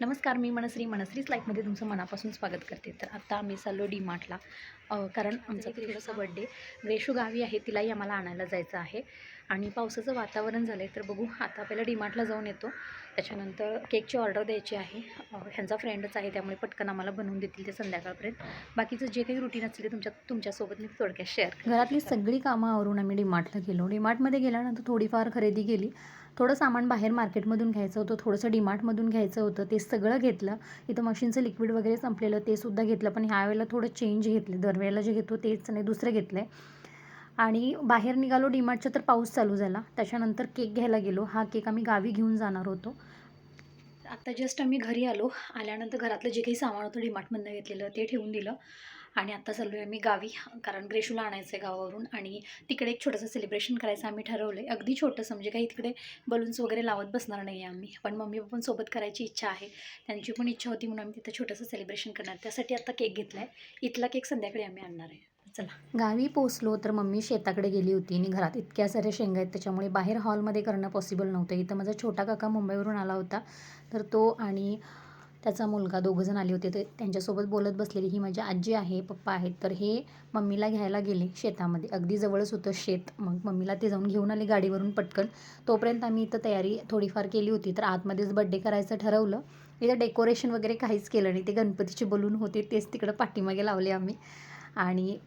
नमस्कार मी मनश्री. मनश्रीच लाईफमध्ये तुमचं मनापासून स्वागत करते. तर आता आम्ही चाललो डी मार्टला कारण आमचा ग्रेशूचा बड्डे ग्रेशू गावी आहे तिलाही आम्हाला आणायला जायचं आहे. आणि पावसाचं वातावरण झालं आहे तर बघू. आता पहिलं डी मार्टला जाऊन येतो. त्याच्यानंतर केकची ऑर्डर द्यायची आहे. ह्यांचा फ्रेंडच आहे त्यामुळे पटकन आम्हाला बनवून देतील ते संध्याकाळपर्यंत. बाकीचं जे काही रुटीन असेल ते तुमच्या तुमच्यासोबत मी थोडक्यात शेअर घरातली सगळी कामं आवरून आम्ही डीमार्टला गेलो. डीमार्टमध्ये गेल्यानंतर थोडीफार खरेदी केली. थोडं सामान बाहेर मार्केटमधून घ्यायचं होतं थोडंसं डीमार्टमधून घ्यायचं होतं ते सगळं घेतलं. इथं मशीनचं लिक्विड वगैरे संपलेलं ते सुद्धा घेतलं. पण ह्या वेळेला थोडं चेंज घेतले. दरवेळेला जे घेतो तेच नाही दुसरं घेतलं. आहे आणि बाहेर निघालो डीमार्टचा तर पाऊस चालू झाला. त्याच्यानंतर केक घ्यायला गेलो. हा केक आम्ही गावी घेऊन जाणार होतो. आता जस्ट आम्ही घरी आलो. आल्यानंतर घरातलं जे काही सामान होतं डीमार्टमधनं घेतलेलं ते ठेवून दिलं. आणि आता चाललो आहे आम्ही गावी कारण ग्रेशूला आणायचं आहे गावावरून आणि तिकडे एक छोटंसं सेलिब्रेशन करायचं आम्ही ठरवलं आहे अगदी छोटंसं म्हणजे काही तिकडे बलून्स वगैरे लावत बसणार नाही आहे आम्ही पण मम्मी पण सोबत करायची इच्छा आहे. त्यांची पण इच्छा होती म्हणून आम्ही तिथं छोटंसं सेलिब्रेशन करणार. त्यासाठी आता केक घेतला आहे इथला केक संध्याकाळी आम्ही आणणार आहे. चला. गावी पोचलो तर मम्मी शेताकडे गेली होती आणि घरात इतक्या साऱ्या शेंगा आहेत त्याच्यामुळे बाहेर हॉलमध्ये करणं पॉसिबल नव्हतं. इथं माझा छोटा काका मुंबईवरून आला होता. तर तो आणि त्याचा मुलगा दोघंजण आले होते. तर त्यांच्यासोबत बोलत बसलेली ही माझी आजी आहे पप्पा आहेत. तर हे मम्मीला घ्यायला गेले शेतामध्ये. अगदी जवळच होतं शेत. मग मम्मीला ते जाऊन घेऊन आले गाडीवरून पटकन. तोपर्यंत आम्ही इथं तयारी थोडीफार केली होती. तर आतमध्येच बड्डे करायचं ठरवलं. इथं डेकोरेशन वगैरे काहीच केलं नाही. ते गणपतीचे बलून होते. तेच तिकडं पाठीमागे लावले आम्ही. आणि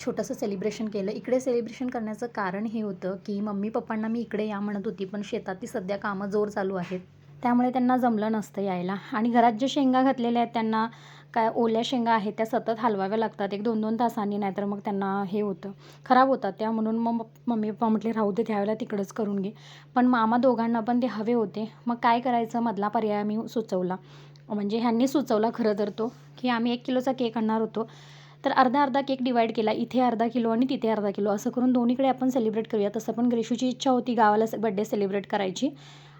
छोटंसं सेलिब्रेशन केलं. इकडे सेलिब्रेशन करण्याचं कारण हे होतं की मम्मी पप्पांना मी इकडे या म्हणत होती. पण शेतातली सध्या कामं जोर चालू आहेत. त्यामुळे त्यांना जमलं नसतं यायला. आणि घरात जे शेंगा घातलेल्या आहेत त्यांना काय ओल्या शेंगा आहेत त्या सतत हलवाव्या लागतात. एक दोन दोन तासांनी नाहीतर मग त्यांना हे होतं. खराब होतात त्या. म्हणून मग मम्मी पप्पा म्हटले राहू दे त्यावेळेला तिकडंच करून घे. पण मामा दोघांना पण ते हवे होते. मग काय करायचं? मधला पर्याय मी सुचवला. म्हणजे ह्यांनी सुचवला खरं तर तो की आम्ही एक किलोचा केक आणणार होतो. तर अर्धा अर्धा केक डिवाईड केला. इथे अर्धा किलो आणि तिथे अर्धा किलो. असं करून दोन्हीकडे आपण सेलिब्रेट करूया. तसं पण ग्रेशूची इच्छा होती गावाला बड्डे सेलिब्रेट करायची.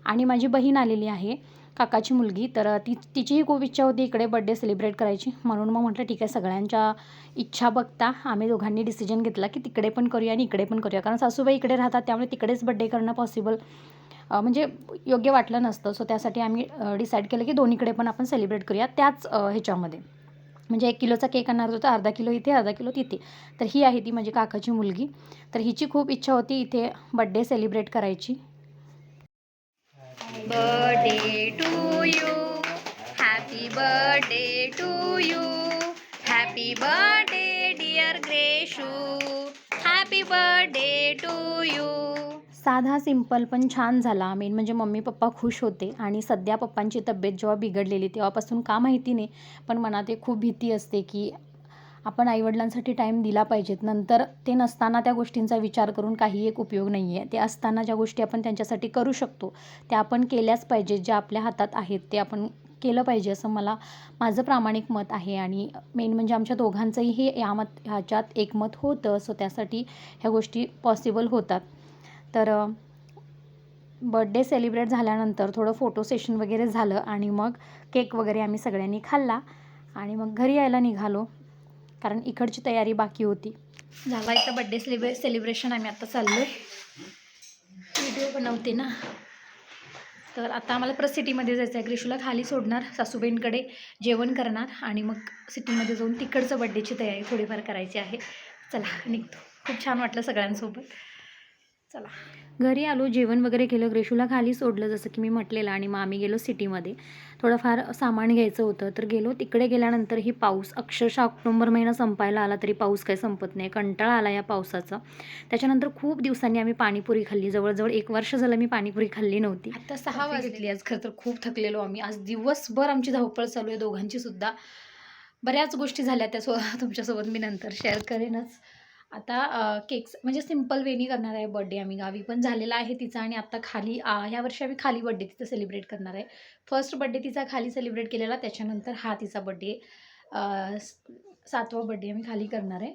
आणि माझी बहीण आलेली आहे काकाची मुलगी. तर ती तिचीही खूप इच्छा होती इकडे बड्डे सेलिब्रेट करायची. म्हणून मग म्हटलं ठीक आहे सगळ्यांच्या इच्छा बघता. आम्ही दोघांनी डिसिजन घेतला की तिकडे पण करूया आणि इकडे पण करूया. कारण सासूबाई इकडे राहतात त्यामुळे तिकडेच बड्डे करणं पॉसिबल म्हणजे योग्य वाटलं नसतं. सो त्यासाठी आम्ही डिसाईड केलं की दोन्हीकडे पण आपण सेलिब्रेट करूया त्याच ह्याच्यामध्ये. म्हणजे एक किलोचा केक आणणार होता अर्धा किलो इथे अर्धा किलो तिथे. तर ही आहे ती माझी काकाची मुलगी. तर हिची खूप इच्छा होती इथे बड्डे सेलिब्रेट करायची. Birthday to you happy birthday to you happy birthday dear Greshu happy birthday to you साधा सिंपल पण छान झाला. मेन म्हणजे मम्मी पप्पा खुश होते आणि सध्या पप्पांची तब्येत जेव्हा बिघडलेली तेव्हापासून का माहिती नाही पण मनात एक खूप भीती असते की आपण आईवडिलांसाठी टाईम दिला पाहिजेत. नंतर ते नसताना त्या गोष्टींचा विचार करून काही एक उपयोग नाही आहे ते असताना ज्या गोष्टी आपण त्यांच्यासाठी करू शकतो त्या आपण केल्याच पाहिजेत ज्या आपल्या हातात आहेत ते आपण केलं पाहिजे असं मला माझं प्रामाणिक मत आहे. आणि मेन म्हणजे आमच्या दोघांचंही हे या मत ह्याच्यात एकमत होतं. सो त्यासाठी ह्या गोष्टी पॉसिबल होतात. तर बड्डे सेलिब्रेट झाल्यानंतर थोडं फोटो सेशन वगैरे झालं आणि मग केक वगैरे आम्ही सगळ्यांनी खाल्ला. आणि मग घरी यायला निघालो. कारण इकडची तयारी बाकी होती. झाला इथं बड्डे सेलिब्रे सेलिब्रेशन आम्ही आता चाललो आहे व्हिडिओ बनवते ना. तर आता आम्हाला परत सिटीमध्ये जायचं आहे ग्रीशूला खाली सोडणार सासूबाईंकडे जेवण करणार आणि मग सिटीमध्ये जाऊन तिकडचं बड्डेची तयारी थोडीफार करायची आहे. चला निघतो. खूप छान वाटलं सगळ्यांसोबत. चला. घरी आलो जेवण वगैरे केलं ग्रेशूला खाली सोडलं जसं की मी म्हटलेलं आणि मग आम्ही गेलो सिटीमध्ये. थोडंफार सामान घ्यायचं होतं तर गेलो. तिकडे गेल्यानंतर ही पाऊस अक्षरशः ऑक्टोबर महिना संपायला आला तरी पाऊस काही संपत नाही. कंटाळा आला या पावसाचा. त्याच्यानंतर खूप दिवसांनी आम्ही पाणीपुरी खाल्ली. जवळजवळ एक वर्ष झालं मी पाणीपुरी खाल्ली नव्हती. आता सहा वाजली आज खरं तर खूप थकलेलो आम्ही. आज दिवसभर आमची धावपळ चालू आहे. दोघांची सुद्धा बऱ्याच गोष्टी झाल्या त्या सो तुमच्यासोबत मी नंतर शेअर करेनच. आता केक्स म्हणजे सिंपल वेनी करणार आहे बड्डे आम्ही गावी पण झालेला आहे तिचा आणि आता खाली ह्या वर्षी आम्ही खाली बड्डे तिचा सेलिब्रेट करणार आहे. फर्स्ट बड्डे तिचा खाली सेलिब्रेट केलेला त्याच्यानंतर हा तिचा बड्डे सातवा बड्डे आम्ही खाली करणार आहे.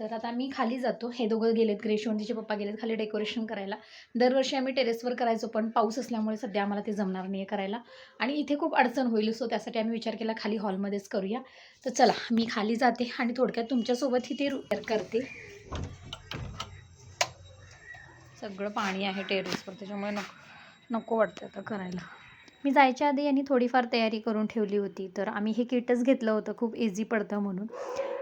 तर आता आम्ही खाली जातो. हे दोघं गेलेत ग्रेशू तिचे पप्पा गेलेत खाली डेकोरेशन करायला. दरवर्षी आम्ही टेरेसवर करायचो पण पाऊस असल्यामुळे सध्या आम्हाला ते जमणार नाही आहे करायला. आणि इथे खूप अडचण होईल सो त्यासाठी आम्ही विचार केला खाली हॉलमध्येच करूया. तर चला मी खाली जाते आणि थोडक्यात तुमच्यासोबतही ते रुपेअर करते. सगळं पाणी आहे टेरेसवर त्याच्यामुळे नको नको वाटतं आता करायला. मी जायच्या आधी यांनी थोडीफार तयारी करून ठेवली होती तर आम्ही हे किटच घेतलं होतं खूप इझी पडतं म्हणून.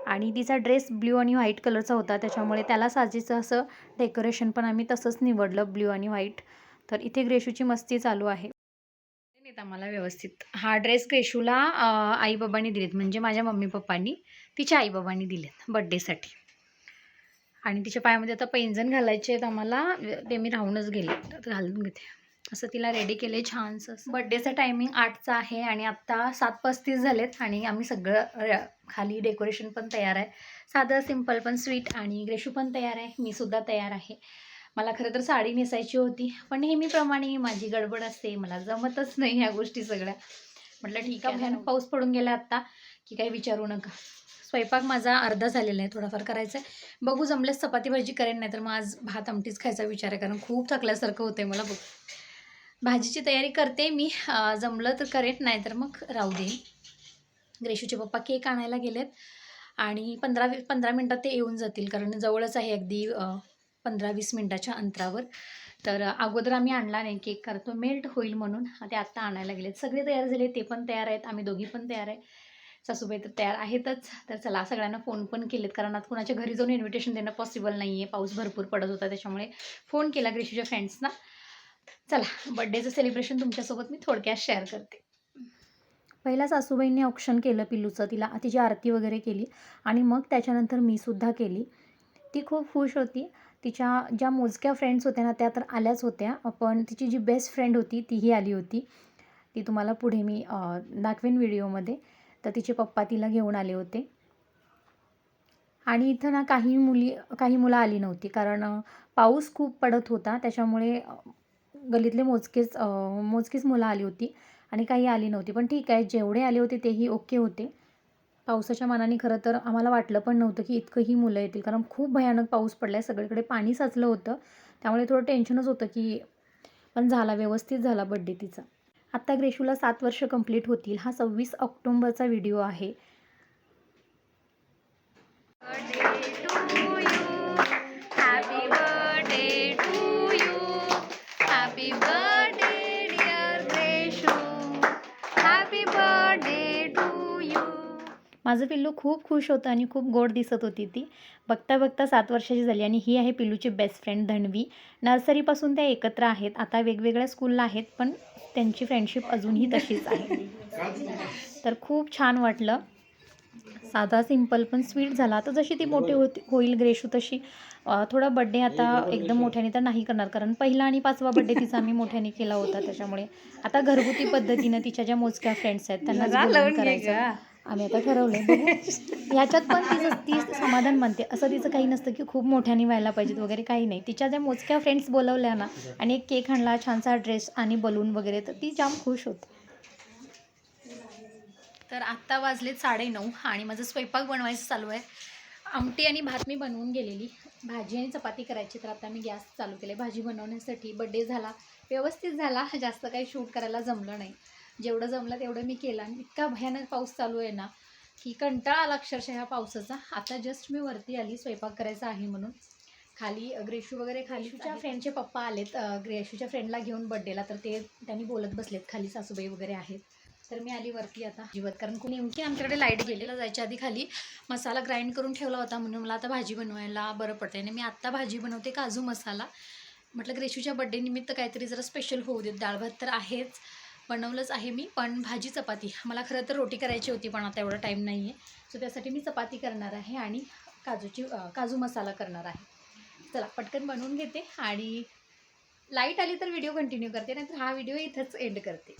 आणि तिचा ड्रेस ब्ल्यू आणि व्हाईट कलरचा होता त्याच्यामुळे त्याला साजेचं असं डेकोरेशन पण आम्ही तसंच निवडलं ब्ल्यू आणि व्हाईट. तर इथे ग्रेशूची मस्ती चालू आहे. नेत आम्हाला व्यवस्थित. हा ड्रेस ग्रेशूला आईबाबांनी दिलेत म्हणजे माझ्या मम्मी पप्पांनी तिच्या आईबाबांनी दिलेत बड्डेसाठी आणि तिच्या पायामध्ये आता पैंजण घालायचे आहेत आम्हाला ते मी राहूनच गेले घालून घेते. असं तिला रेडी केलं छानसं बड्डेचं टायमिंग आठचं आहे आणि आत्ता सात पस्तीस झालेत आणि आम्ही सगळं खाली डेकोरेशन पण तयार आहे. साधं सिंपल पण स्वीट आणि ग्रेशू पण तयार आहे. मी सुद्धा तयार आहे. मला खरं तर साडी नेसायची होती पण नेहमीप्रमाणे माझी गडबड असते. मला जमतच नाही ह्या गोष्टी सगळ्या. म्हटलं ठीक आहे. भयानक पाऊस पडून गेला आत्ता की काही विचारू नका. स्वयंपाक माझा अर्धा झालेला आहे. थोडाफार करायचा आहे बघू जमल्यास चपाती भाजी करेन नाही तर मग आज भात आमटीच खायचा विचार आहे. कारण खूप थकल्यासारखं होतं आहे मला बघ. भाजीची तयारी करते मी. जमलं तर करेन नाहीतर मग राहू देईन. ग्रेशूचे पप्पा केक आणायला गेलेत आणि पंधरा वी पंधरा मिनटात ते येऊन जातील कारण जवळच आहे अगदी पंधरा वीस मिनटाच्या अंतरावर. तर अगोदर आम्ही आणला नाही केक करतो मेल्ट होईल म्हणून. ते आत्ता आणायला गेलेत. सगळे तयार झाले ते पण तयार आहेत आम्ही दोघी पण तयार आहे. सासूबाई तर तयार आहेतच. तर चला सगळ्यांना फोन पण केलेत कारण आता कुणाच्या घरी जाऊन इन्व्हिटेशन देणं पॉसिबल नाही आहे पाऊस भरपूर पडत होता त्याच्यामुळे फोन केला ग्रेशूच्या फ्रेंड्सना चला बड्डेचं सेलिब्रेशन तुमच्यासोबत मी थोडक्यात शेअर करते. पहिला सासूबाईंनी ऑप्शन केलं पिल्लूचं तिला तिची आरती वगैरे केली आणि मग त्याच्यानंतर मी सुद्धा केली. ती खूप खुश होती. तिच्या ज्या मोजक्या फ्रेंड्स होत्या ना त्या तर आल्याच होत्या पण तिची जी बेस्ट फ्रेंड होती तीही आली होती. ती तुम्हाला पुढे मी दाखवेन व्हिडिओमध्ये. तर तिचे पप्पा तिला घेऊन आले होते. आणि इथं ना काही मुली काही मुलं आली नव्हती कारण पाऊस खूप पडत होता. त्याच्यामुळे गल्लीतले मोजकेच मोजकीच मुलं आली होती आणि काही आली नव्हती. पण ठीक आहे जेवढे आले होते तेही ओके होते. पावसाच्या मानाने खरं तर आम्हाला वाटलं पण नव्हतं की इतकंही मुलं येतील. कारण खूप भयानक पाऊस पडला आहे सगळीकडे पाणी साचलं होतं. त्यामुळे थोडं टेन्शनच होतं की पण झाला व्यवस्थित झाला बड्डे तिचा. आत्ता ग्रेशूला सात वर्ष कंप्लीट होतील. हा सव्वीस ऑक्टोंबरचा व्हिडिओ आहे. माझं पिल्लू खूप खुश होतं आणि खूप गोड दिसत होती ती. बघता बघता सात वर्षाची झाली आणि ही आहे पिल्लूची बेस्ट फ्रेंड धन्वी. नर्सरीपासून त्या एकत्र आहेत. आता वेगवेगळ्या स्कूलला आहेत पण त्यांची फ्रेंडशिप अजूनही तशीच आहे. तर खूप छान वाटलं. साधा सिंपल पण स्वीट झाला. आता जशी ती मोठी होती होईल ग्रेशू तशी. थोडा बड्डे आता एकदम मोठ्याने तर नाही करणार कारण पहिला आणि पाचवा बड्डे तिचा आम्ही मोठ्याने केला होता त्याच्यामुळे. आता घरगुती पद्धतीनं तिच्या ज्या मोजक्या फ्रेंड्स आहेत त्यांना करायचं. आम्ही आता ठरवलं याच्यात पण तिचं ती समाधान म्हणते असं तिचं काही नसतं की खूप मोठ्याने व्हायला पाहिजेत वगैरे काही नाही. तिच्या ज्या मोजक्या फ्रेंड्स बोलवल्या ना आणि एक केक आणला छानसा ड्रेस आणि बलून वगैरे तर ती जाम खुश होत. तर आत्ता वाजलेत साडेनऊ आणि माझं स्वयंपाक बनवायचं चालू आहे. आमटी आणि भात मी बनवून गेलेली. भाजी आणि चपाती करायची तर आता मी गॅस चालू केले भाजी बनवण्यासाठी बड्डे झाला व्यवस्थित झाला. जास्त काही शूट करायला जमलं नाही. जेवढं जमलं तेवढं मी केलं. आणि इतका भयानक पाऊस चालू आहे ना की कंटाळा आला अक्षरशः ह्या पावसाचा. आता जस्ट मी वरती आली स्वयंपाक करायचा आहे म्हणून. खाली ग्रेशू वगैरे खालीच्या फ्रेंडचे पप्पा आलेत. ग्रेशूच्या फ्रेंडला घेऊन बड्डेला तर ते त्यांनी बोलत बसलेत खाली सासूबाई वगैरे आहेत. तर मी आली वरती आता. जीवत कारण कोणी नेमकी आमच्याकडे लाइट गेलेला जायच्या आधी खाली मसाला ग्राइंड करून ठेवला होता म्हणून मला आता भाजी बनवायला बरं पडते आणि मी आत्ता भाजी बनवते काजू मसाला. म्हटलं ग्रेशूच्या बड्डे निमित्त काहीतरी जरा स्पेशल होऊ देत. डाळ भात तर आहेच. बनवलंच आहे मी पण भाजी चपाती. मला खरं तर रोटी करायची होती पण आता एवढा टाईम नाही आहे सो त्यासाठी मी चपाती करणार आहे आणि काजूची काजू मसाला करणार आहे. चला पटकन बनवून घेते आणि लाइट आली तर व्हिडिओ कंटिन्यू करते नाहीतर हा व्हिडिओ इथंच एंड करते.